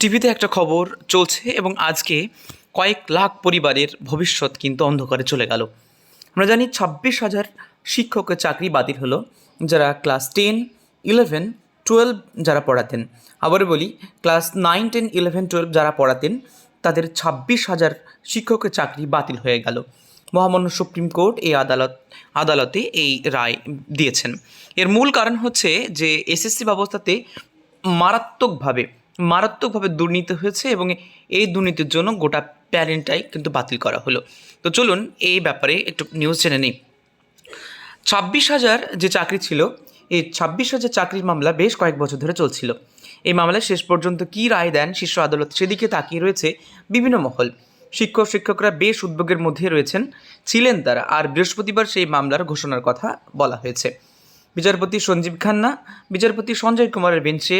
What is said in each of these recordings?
টিভিতে একটা খবর চলছে এবং আজকে কয়েক লাখ পরিবারের ভবিষ্যৎ কিন্তু অন্ধকারে চলে গেল। আমরা জানি ছাব্বিশ হাজার শিক্ষকের চাকরি বাতিল হলো, যারা ক্লাস টেন, ইলেভেন, টুয়েলভ যারা পড়াতেন। আবার বলি, class nine, ten, eleven, twelve যারা পড়াতেন, তাদের ছাব্বিশ হাজার শিক্ষকের চাকরি বাতিল হয়ে গেল। মহামান্য সুপ্রিম কোর্ট এই আদালত, আদালতে এই রায় দিয়েছেন। এর মূল কারণ হচ্ছে যে এসএসসি ব্যবস্থাতে মারাত্মকভাবে মারাত্মকভাবে দুর্নীতি হয়েছে এবং এই দুর্নীতির জন্য গোটা প্যারেন্টটাই কিন্তু বাতিল করা হলো। তো চলুন এই ব্যাপারে একটু নিউজ জেনে নিই। ছাব্বিশ হাজার যে চাকরি ছিল, এই ছাব্বিশ হাজার চাকরির মামলা বেশ কয়েক বছর ধরে চলছিল। এই মামলায় শেষ পর্যন্ত কী রায় দেন, শীর্ষ আদালত সেদিকে তাকিয়ে রয়েছে বিভিন্ন মহল। শিক্ষক, শিক্ষকরা বেশ উদ্যোগের মধ্যে রয়েছেন, ছিলেন তারা, আর বৃহস্পতিবার সেই মামলার ঘোষণার কথা বলা হয়েছে। বিচারপতি সঞ্জীব খান্না, বিচারপতি সঞ্জয় কুমারের বেঞ্চে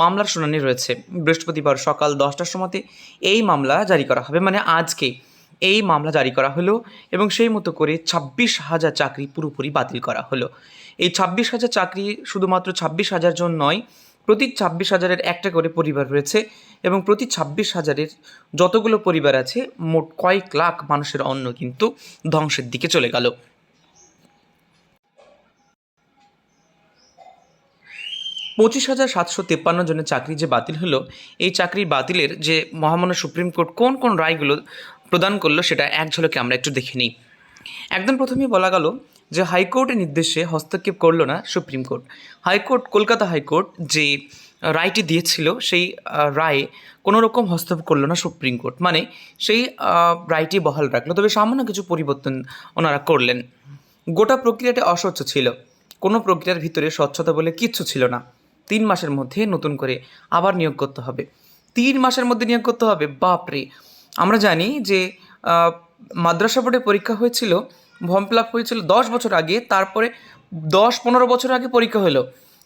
মামলার শুনানি রয়েছে। বৃহস্পতিবার সকাল দশটার সময়তে এই মামলা জারি করা হবে। মানে আজকে এই মামলা জারি করা হলো এবং সেই মতো করে ছাব্বিশ হাজার চাকরি পুরোপুরি বাতিল করা হলো। এই ছাব্বিশ হাজার চাকরি শুধুমাত্র ছাব্বিশ হাজার জন নয়, প্রতি ছাব্বিশ হাজারের একটা করে পরিবার রয়েছে এবং প্রতি ছাব্বিশ হাজারের যতগুলো পরিবার আছে, মোট কয়েক লাখ মানুষের অন্ন কিন্তু ধ্বংসের দিকে চলে গেল। পঁচিশ হাজার সাতশো তেপ্পান্ন জনের চাকরি যে বাতিল হলো, এই চাকরি বাতিলের যে মহামান্য সুপ্রিম কোর্ট কোন কোন রায়গুলো প্রদান করল সেটা এক ঝলকে আমরা একটু দেখে নিই। একদম প্রথমেই বলা গেল যে হাইকোর্টের নির্দেশে হস্তক্ষেপ করল না supreme court. High court, Kolkata high court যে রায়টি দিয়েছিল সেই রায়ে কোনো রকম হস্তক্ষেপ করল না সুপ্রিম কোর্ট। মানে সেই রায়টি বহাল রাখল। তবে সামান্য কিছু পরিবর্তন ওনারা করলেন। গোটা প্রক্রিয়াটা অস্বচ্ছ ছিল। কোনো প্রক্রিয়ার ভিতরে স্বচ্ছতা বলে কিচ্ছু ছিল না। তিন মাসের মধ্যে নতুন করে আবার নিয়োগ করতে হবে। তিন মাসের মধ্যে নিয়োগ করতে হবে? বাপরে! আমরা জানি যে মাদ্রাসা বোর্ডে পরীক্ষা হয়েছিল, ফর্ম ফিল আপ হয়েছিল দশ বছর আগে, তারপরে দশ পনেরো বছর আগে পরীক্ষা হলো।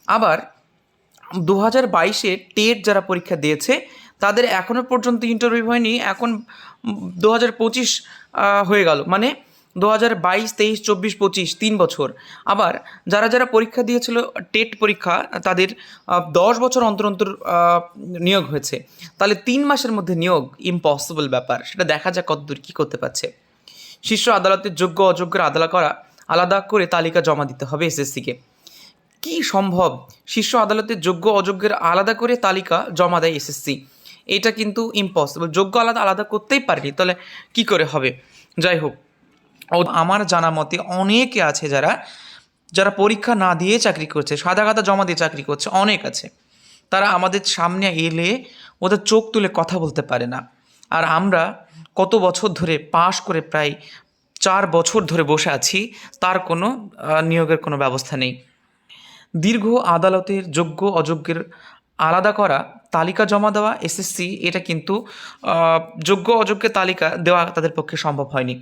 আবার দু হাজার বাইশে টেট যারা পরীক্ষা দিয়েছে, তাদের এখনও পর্যন্ত ইন্টারভিউ হয়নি, এখন দু হাজার পঁচিশ হয়ে গেল। মানে দু হাজার বাইশ, তেইশ, চব্বিশ, পঁচিশ, তিন বছর। আবার যারা যারা পরীক্ষা দিয়েছিল, টেট পরীক্ষা, তাদের দশ বছর অন্তর অন্তর নিয়োগ হয়েছে। তাহলে তিন মাসের মধ্যে নিয়োগ ইম্পসিবল ব্যাপার। সেটা দেখা যাক কতদূর কী করতে পারছে। শীর্ষ আদালতের যোগ্য অযোগ্যের আদালা করা আলাদা করে তালিকা জমা দিতে হবে এসএসসিকে। কি সম্ভব? শীর্ষ আদালতের যোগ্য অযোগ্যের আলাদা করে তালিকা জমা দেয় এসএসসি। এটা কিন্তু ইম্পসিবল যোগ্য আলাদা আলাদা করতেই পারেনি। তাহলে কি করে হবে? যাই হোক। আমার জানা মতে অনেকে আছে যারা যারা পরীক্ষা না দিয়ে চাকরি করছে, সাদা খাতা জমা দিয়ে চাকরি করছে, অনেক আছে। তারা আমাদের সামনে এলে ওদের চোখ তুলে কথা বলতে পারে না। আর আমরা কত বছর ধরে পাশ করে প্রায় চার বছর ধরে বসে আছি, তার কোনো নিয়োগের কোনো ব্যবস্থা নেই। দীর্ঘ আদালতের যোগ্য অযোগ্যের আলাদা করা, তালিকা জমা দেওয়া, এসএসসি, এটা কিন্তু যোগ্য অযোগ্যের তালিকা দেওয়া তাদের পক্ষে সম্ভব হয়নি।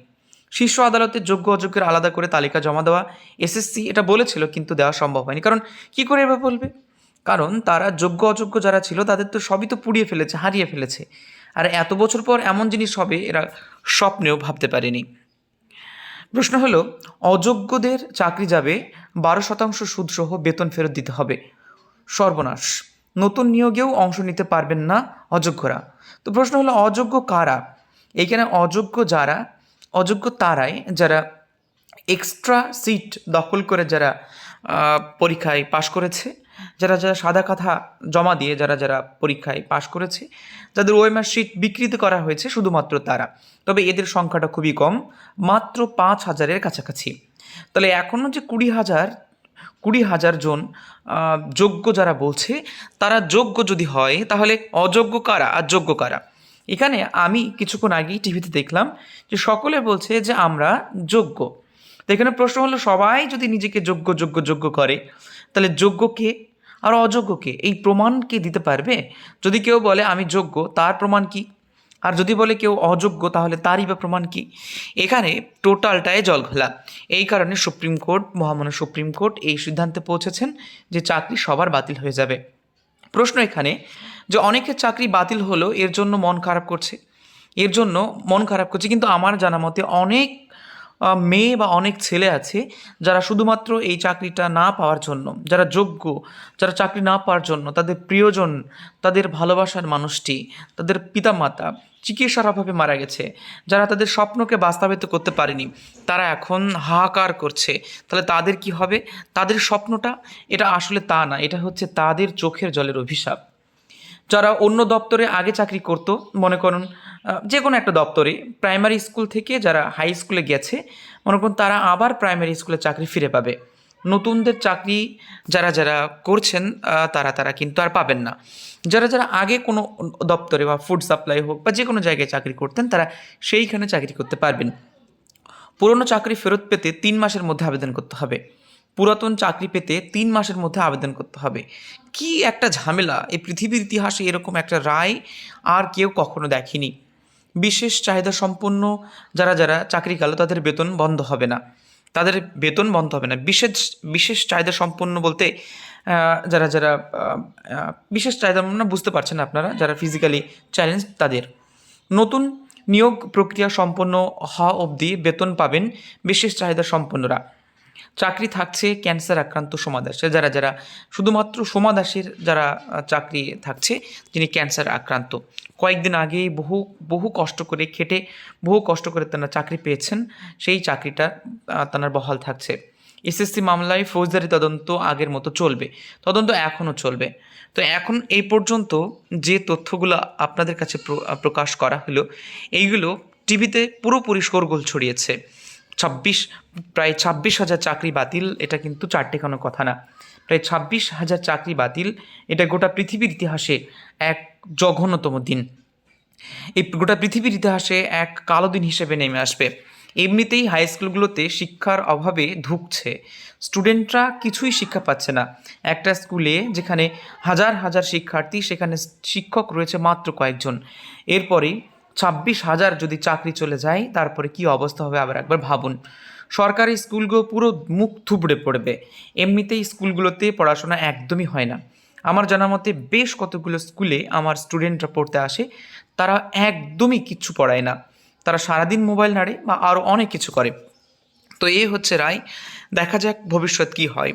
শীর্ষ আদালতের যোগ্য অযোগ্যের আলাদা করে তালিকা জমা দেওয়া এসএসসি এটা বলেছিল, কিন্তু দেওয়া সম্ভব হয়নি। কারণ কি করে এভাবে বলবে? কারণ তারা যোগ্য অযোগ্য যারা ছিল, তাদের তো সবই তো পুড়িয়ে ফেলেছে, হারিয়ে ফেলেছে। আর এত বছর পর এমন জিনিস হবে, এরা স্বপ্নেও ভাবতে পারেনি। প্রশ্ন হলো, অযোগ্যদের চাকরি যাবে, বারো শতাংশ সুদসহ বেতন ফেরত দিতে হবে। সর্বনাশ। নতুন নিয়োগেও অংশ নিতে পারবেন না অযোগ্যরা। তো প্রশ্ন হলো, অযোগ্য কারা? এইখানে অযোগ্য যারা অযোগ্য তারাই যারা এক্সট্রা সিট দখল করে যারা পরীক্ষায় পাশ করেছে, যারা যারা সাদা কথা জমা দিয়ে যারা যারা পরীক্ষায় পাশ করেছে, যাদের ওএমআর সিট বিকৃত করা হয়েছে শুধুমাত্র তারা। তবে এদের সংখ্যাটা খুবই কম, মাত্র পাঁচ হাজারের কাছাকাছি। তাহলে এখনও যে কুড়ি হাজার কুড়ি হাজার জন যোগ্য যারা বলছে, তারা যোগ্য যদি হয়, তাহলে অযোগ্য কারা আর যোগ্য কারা? এখানে আমি কিছুক্ষণ আগেই টিভিতে দেখলাম যে সকলে বলছে যে আমরা যোগ্য। তো এখানে প্রশ্ন হলো, সবাই যদি নিজেকে যোগ্য যোগ্য যোগ্য করে, তাহলে যোগ্য কে? আর অযোগ্য কে? এই প্রমাণ কে দিতে পারবে? যদি কেউ বলে, আমি যোগ্য তার প্রমাণ কি? আর যদি বলে কেউ অযোগ্য, তাহলে তারই বা প্রমাণ কি? এখানে টোটালটায় জল ঘোলা। এই কারণে সুপ্রিম কোর্ট, মহামান্য সুপ্রিম কোর্ট এই সিদ্ধান্তে পৌঁছেছেন যে চাকরি সবার বাতিল হয়ে যাবে। প্রশ্ন এখানে যে অনেকের চাকরি বাতিল হলো, এর জন্য মন খারাপ করছে। এর জন্য মন খারাপ করছে। কিন্তু আমার জানা মতে অনেক মেয়ে বা অনেক ছেলে আছে যারা শুধুমাত্র এই চাকরিটা না পাওয়ার জন্য, যারা যোগ্য, যারা চাকরি না পাওয়ার জন্য, তাদের প্রিয়জন, তাদের ভালোবাসার মানুষটি, তাদের পিতামাতা চিকিৎসার অভাবে মারা গেছে। যারা তাদের স্বপ্নকে বাস্তবায়িত করতে পারেনি, তারা এখন হাহাকার করছে। তাহলে তাদের কি হবে? তাদের স্বপ্নটা, এটা আসলে তা না, এটা হচ্ছে তাদের চোখের জলের অভিশাপ। যারা অন্য দপ্তরে আগে চাকরি করতো, মনে করুন যে কোনো একটা দপ্তরে, প্রাইমারি স্কুল থেকে যারা হাই স্কুলে গেছে, মনে করুন তারা আবার প্রাইমারি স্কুলে চাকরি ফিরে পাবে। নতুনদের চাকরি যারা যারা করছেন তারা তারা কিন্তু আর পাবেন না। যারা যারা আগে কোনো দপ্তরে বা ফুড সাপ্লাই হোক বা যে কোনো জায়গায় চাকরি করতেন, তারা সেইখানে চাকরি করতে পারবেন। পুরনো চাকরি ফেরত পেতে তিন মাসের মধ্যে আবেদন করতে হবে। পুরাতন চাকরি পেতে তিন মাসের মধ্যে আবেদন করতে হবে। কি একটা ঝামেলা! এই পৃথিবীর ইতিহাসে এরকম একটা রায় আর কেউ কখনো দেখেনি। বিশেষ চাহিদা সম্পন্ন যারা যারা চাকরি গেল, তাদের বেতন বন্ধ হবে না। তাদের বেতন বন্ধ হবে না। বিশেষ বিশেষ চাহিদা সম্পন্ন বলতে যারা যারা বিশেষ চাহিদা বুঝতে পারছেন আপনারা, যারা ফিজিক্যালি চ্যালেঞ্জ তাদের। নতুন নিয়োগ প্রক্রিয়া সম্পন্ন হওয়া অবধি বেতন পাবেন বিশেষ চাহিদা সম্পন্নরা। চাকরি থাকছে ক্যান্সার আক্রান্ত সোমা দাসে যারা যারা শুধুমাত্র সোমা দাসের যারা চাকরি থাকছে যিনি ক্যান্সার আক্রান্ত। কয়েকদিন আগেই বহু বহু কষ্ট করে খেটে, বহু কষ্ট করে তারা চাকরি পেয়েছেন, সেই চাকরিটা তার বহাল থাকছে। এসএসসি মামলায় ফৌজদারি তদন্ত আগের মতো চলবে, তদন্ত এখনও চলবে। তো এখন এই পর্যন্ত যে তথ্যগুলো আপনাদের কাছে প্রকাশ করা হলো, এইগুলো টিভিতে পুরোপুরি শোরগোল ছড়িয়েছে। ছাব্বিশ, প্রায় ছাব্বিশ হাজার চাকরি বাতিল, এটা কিন্তু চারটে কোনো কথা না। প্রায় ছাব্বিশ হাজার চাকরি বাতিল, এটা গোটা পৃথিবীর ইতিহাসে এক জঘন্যতম দিন। এই গোটা পৃথিবীর ইতিহাসে এক কালো দিন হিসেবে নেমে আসবে। এমনিতেই হাই স্কুলগুলোতে শিক্ষার অভাবে ধুঁকছে। স্টুডেন্টরা কিছুই শিক্ষা পাচ্ছে না। একটা স্কুলে যেখানে হাজার হাজার শিক্ষার্থী, সেখানে শিক্ষক রয়েছে মাত্র কয়েকজন। এরপরেই ছাব্বিশ হাজার যদি চাকরি চলে যায়, তারপরে কি অবস্থা হবে আবার একবার ভাবুন। সরকারি স্কুলগুলো পুরো মুখ থুবড়ে পড়বে। এমনিতেই স্কুলগুলোতে পড়াশোনা একদমই হয় না। আমার জানা মতে বেশ কতগুলো স্কুলে আমার স্টুডেন্টরা পড়তে আসে, তারা একদমই কিচ্ছু পড়ায় না। তারা সারাদিন মোবাইল নাড়ে বা আরও অনেক কিছু করে। তো এ হচ্ছে রায়, দেখা যাক ভবিষ্যৎ কি হয়।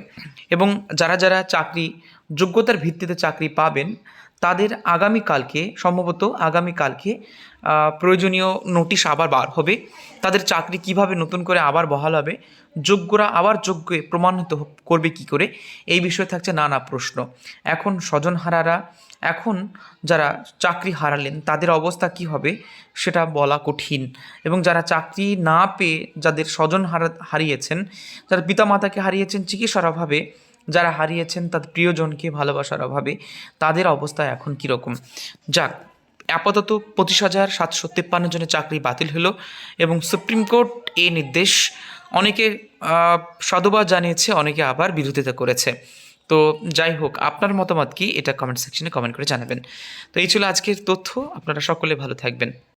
এবং যারা যারা চাকরি, যোগ্যতার ভিত্তিতে চাকরি পাবেন তাদের আগামীকালকে সম্ভবত আগামীকালকে প্রয়োজনীয় নোটিশ আবার বার হবে। তাদের চাকরি কীভাবে নতুন করে আবার বহাল হবে, যোগ্যরা আবার যোগ্য প্রমাণিত করবে কি করে, এই বিষয়ে থাকছে নানা প্রশ্ন। এখন স্বজনহারারা এখন যারা চাকরি হারালেন, তাদের অবস্থা কি হবে, সেটা বলা কঠিন। এবং যারা চাকরি না পেয়ে, যাদের স্বজন হারা, হারিয়েছেন, যারা পিতামাতাকে হারিয়েছেন, চিকিৎসার অভাবে যারা হারিয়েছেন তাদের প্রিয়জনকে ভালোবাসার অভাবে তাদের অবস্থা এখন কীরকম? যাক আপাতত পঁচিশ হাজার সাতশো তেপ্পান্ন জনের চাকরি বাতিল হলো এবং সুপ্রিম কোর্ট এই নির্দেশ অনেকে আহ, সাধুবাদ জানিয়েছে অনেকে আবার বিরোধিতা করেছে। তো যাই হোক আপনার মতামত কি? এটা কমেন্ট সেকশনে কমেন্ট করে জানাবেন। তো এই ছিল আজকের তথ্য। আপনারা সকলে ভালো থাকবেন।